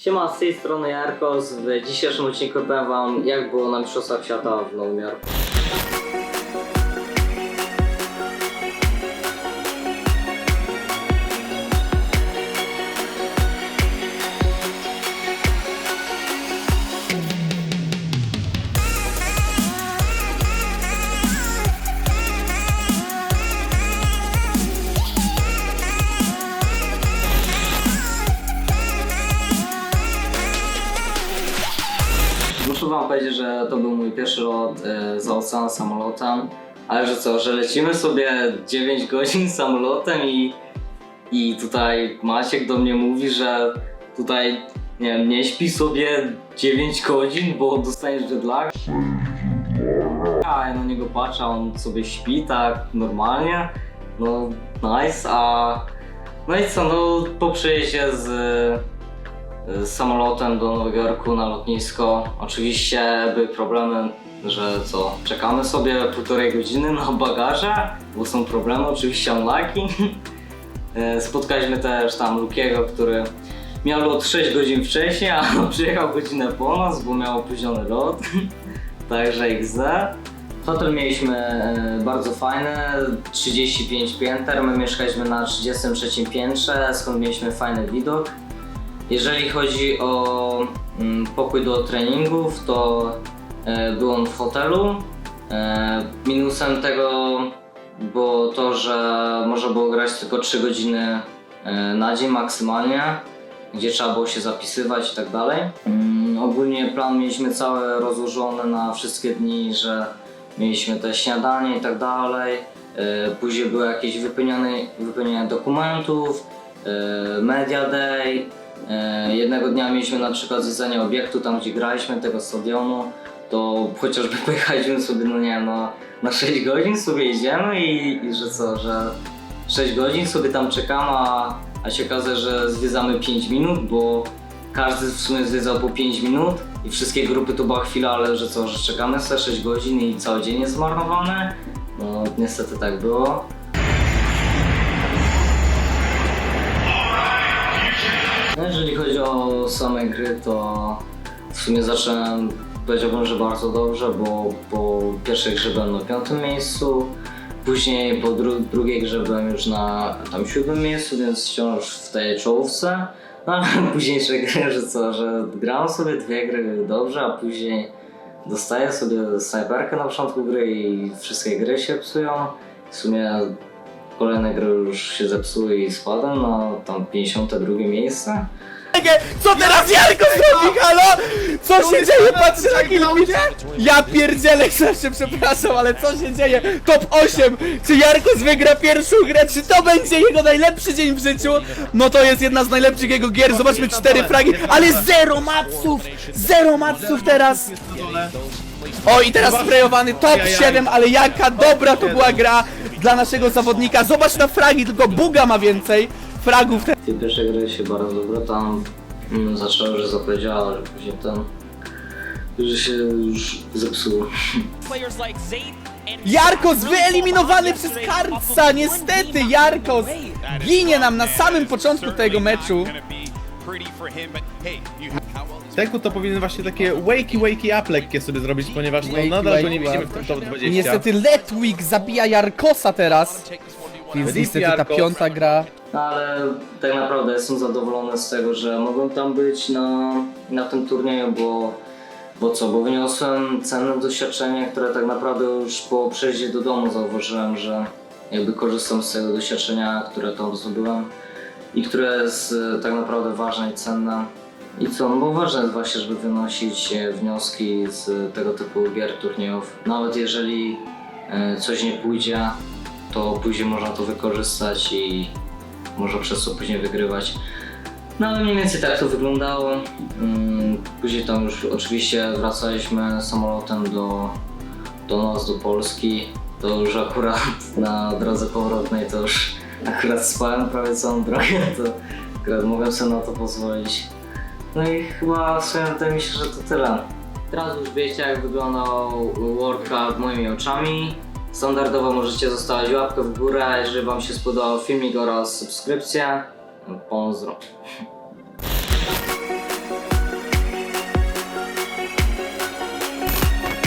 Siema, z tej strony Jarkos. W dzisiejszym odcinku powiem wam jak było na Mistrzostwach Świata w Nowym Jorku. Powiedzieć, że to był mój pierwszy lot e, za ocean samolotem. Ale że co, że lecimy sobie 9 godzin samolotem i, i tutaj Maciek do mnie mówi, że tutaj nie wiem, nie śpi sobie 9 godzin, bo dostaniesz jetlag. A ja na niego patrzę, on sobie śpi tak normalnie. No nice, a no i co, no po przyjeździe z z samolotem do Nowego Jorku na lotnisko. Oczywiście były problemy, że co, czekamy sobie półtorej godziny na bagaże, bo są problemy, oczywiście unlucky. Spotkaliśmy też tam Lukiego, który miał lot 6 godzin wcześniej, a przyjechał godzinę po nas, bo miał opóźniony lot. Także XZ. Hotel mieliśmy e, bardzo fajny, 35 pięter, my mieszkaliśmy na 33 piętrze, skąd mieliśmy fajny widok. Jeżeli chodzi o mm, pokój do treningów, to e, był on w hotelu. E, minusem tego było to, że można było grać tylko 3 godziny e, na dzień maksymalnie, gdzie trzeba było się zapisywać i tak dalej. Mm, ogólnie plan mieliśmy cały rozłożony na wszystkie dni, że mieliśmy te śniadanie i tak dalej. Później były jakieś wypełniane, wypełnianie dokumentów, media day, Jednego dnia mieliśmy na przykład zwiedzanie obiektu, tam gdzie graliśmy, tego stadionu, to chociażby pojechaliśmy sobie, no nie no, na 6 godzin sobie idziemy i, i że co, że 6 godzin sobie tam czekamy, a, a się okazuje, że zwiedzamy 5 minut, bo każdy w sumie zwiedzał po 5 minut i wszystkie grupy to była chwila, ale że co, że czekamy sobie 6 godzin i cały dzień jest zmarnowany. No niestety tak było. No, jeżeli chodzi o same gry, to w sumie zacząłem, powiedziałbym, że bardzo dobrze, bo po pierwszej grze byłem na piątym miejscu, później po dru- drugiej grze byłem już na tam siódmym miejscu, więc wciąż w tej czołówce. No ale późniejsze gry, że co, że gram sobie dwie gry dobrze, a później dostaję sobie snajperkę na początku gry i wszystkie gry się psują. W sumie kolejne gry już się zepsuły i spadłem na tam 52 miejsce. Co teraz Jarko zrobi, halo? Co się dzieje? Patrzę na kilometr. Ja pierdzielę, zawsze przepraszam, ale co się dzieje? Top 8! Czy Jarkos wygra pierwszą grę? Czy to będzie jego najlepszy dzień w życiu? No to jest jedna z najlepszych jego gier. Zobaczmy cztery fragi, ale zero maców! Zero maców teraz! O i teraz sprayowany top 7, ale jaka dobra to była gra dla naszego zawodnika. Zobacz na fragi, tylko Buga ma więcej fragów. Te pierwsze gry się bardzo dobre, tam mm, zaczęło, że zapowiedziała, ale później tam że się już zepsuło. Jarkos wyeliminowany przez Karca! Niestety Jarkos ginie nam na samym początku tego meczu. Teku to powinien właśnie takie wakey wakey up lekkie sobie zrobić, ponieważ no, Wakey, nadal go nie wakey widzimy w tym top 20. Niestety Letwig zabija Jarkosa teraz. Więc niestety ta Jarkos. piąta gra. No ale tak naprawdę jestem zadowolony z tego, że mogłem tam być na, na tym turnieju, bo, bo co, bo wyniosłem cenne doświadczenie, które tak naprawdę już po przyjeździe do domu zauważyłem, że jakby korzystam z tego doświadczenia, które tam zdobyłem i które jest e, tak naprawdę ważne i cenne. I co, no bo ważne jest właśnie, żeby wynosić e, wnioski z tego typu gier, turniejów. Nawet jeżeli e, coś nie pójdzie, to później można to wykorzystać i może przez to później wygrywać. No ale mniej więcej tak to wyglądało. Mm, Później tam już oczywiście wracaliśmy samolotem do, do nas, do Polski. To już akurat na drodze powrotnej to już akurat spałem prawie całą drogę, to akurat mogłem sobie na to pozwolić. No i chyba w sumie wydaje mi się, że to tyle. Teraz już wiecie jak wyglądał World Cup moimi oczami. Standardowo możecie zostawić łapkę w górę, jeżeli wam się spodobał filmik oraz subskrypcję. Pozdro.